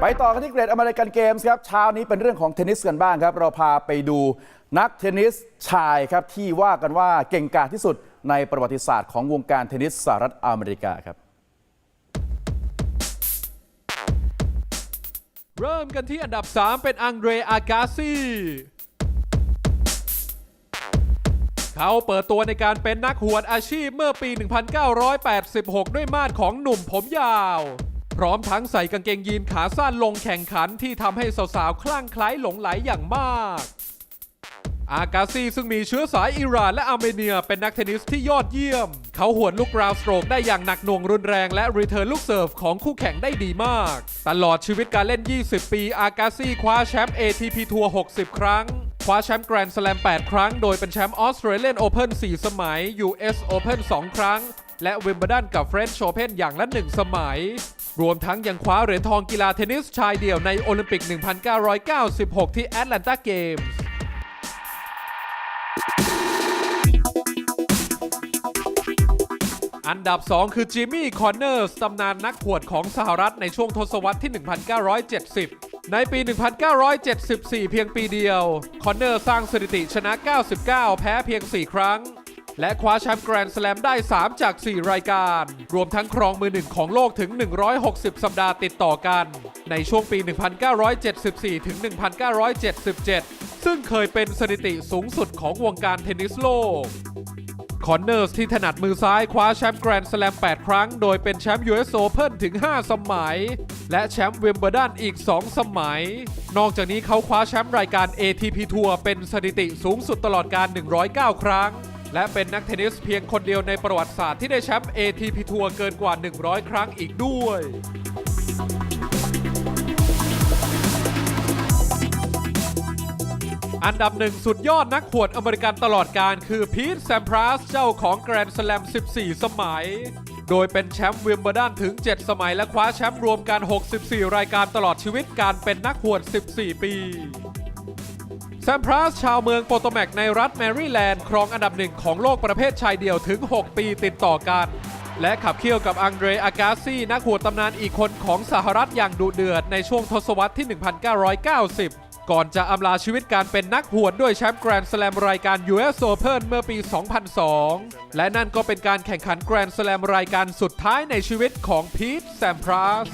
ไปต่อกันที่เกรดอเมริกันเกมส์ครับเช้านี้เป็นเรื่องของเทนนิสกันบ้างครับ เราพาไปดูนักเทนนิสชายครับ ที่ว่ากันว่าเก่งกาจที่สุดในประวัติศาสตร์ของวงการเทนนิสสหรัฐอเมริกาครับ เริ่มกันที่อันดับ 3 เป็นอังเดรอากาซีเขาเปิดตัวในการเป็นนักหวดอาชีพเมื่อปี 1986 ด้วยมาดของหนุ่มผมยาว พร้อมทั้งใส่กางเกงยีนขาสั้นลงแข่งขันที่ทำให้สาวๆ คลั่งไคล้หลงไหลอย่างมากอากาซีซึ่งมีเชื้อสายอิหร่านและอาร์เมเนียเป็นนักเทนนิสที่ยอดเยี่ยม เขาหวนลูกราวสโตรกได้อย่างหนักหน่วงรุนแรงและรีเทิร์นลูกเสิร์ฟของคู่แข่งได้ดีมาก ตลอดชีวิตการเล่น 20 ปี อากาซีคว้าแชมป์ ATP ทัวร์ 60 ครั้ง คว้าแชมป์แกรนด์สแลม 8 ครั้ง โดยเป็นแชมป์ออสเตรเลียนโอเพ่น4สมัย US Open 2 ครั้ง และวิมเบิลดันกับเฟรนช์โอเพ่นอย่างละ 1 สมัย รวมทั้งยังคว้าเหรียญทองกีฬาเทนนิสชายเดี่ยวในโอลิมปิก 1996 ที่แอตแลนตาเกมส์อันดับ 2 คือจิมมี่ คอนเนอร์สตำนานนักขวดของสหรัฐในช่วงทศวรรษที่ 1970 ในปี 1974 เพียงปีเดียว คอนเนอร์สร้างสถิติชนะ 99 แพ้เพียง 4 ครั้ง และคว้าแชมป์แกรนด์สแลมได้ 3 จาก 4 รายการ รวมทั้งครองมือหนึ่งของโลกถึง 160 สัปดาห์ติดต่อกัน ในช่วงปี 1974 ถึง 1977 ซึ่งเคยเป็นสถิติสูงสุดของวงการเทนนิสโลกคอนเนอร์สที่ถนัดมือซ้ายคว้าแชมป์แกรนด์สแลม 8 ครั้ง โดยเป็นแชมป์ US Open ถึง 5 สมัย และแชมป์วิมเบิลดันอีก 2 สมัย นอกจากนี้เขาคว้าแชมป์รายการ ATP ทัวร์เป็นสถิติสูงสุดตลอดการ 109 ครั้ง และเป็นนักเทนนิสเพียงคนเดียวในประวัติศาสตร์ที่ได้แชมป์ ATP ทัวร์เกินกว่า 100 ครั้งอีกด้วย อันดับหนึ่งสุดยอดนักขวดอเมริกันตลอดการคือพีทแซมพรัสเจ้าของแกรนด์สแลม 14 สมัย โดยเป็นแชมป์วิมเบิลดันถึง 7 สมัยและคว้าแชมป์รวมกัน 64 รายการตลอดชีวิตการเป็นนักขวด 14 ปี แซมพรัสชาวเมืองโปโตแมกในรัฐแมริแลนด์ครองอันดับหนึ่งของโลกประเภทชายเดี่ยวถึง 6 ปีติดต่อกัน และขับเคี่ยวกับอังเดรอากาซีนักหัวตำนานอีกคนของสหรัฐอย่างดุเดือดในช่วงทศวรรษที่ 1990 ก่อนจะอำลาชีวิตการเป็นนักหวดด้วยแชมป์แกรนด์สแลมรายการ US Open เมื่อปี 2002 และนั่นก็เป็นการแข่งขันแกรนด์สแลมรายการสุดท้ายในชีวิตของพีทแซมพรัส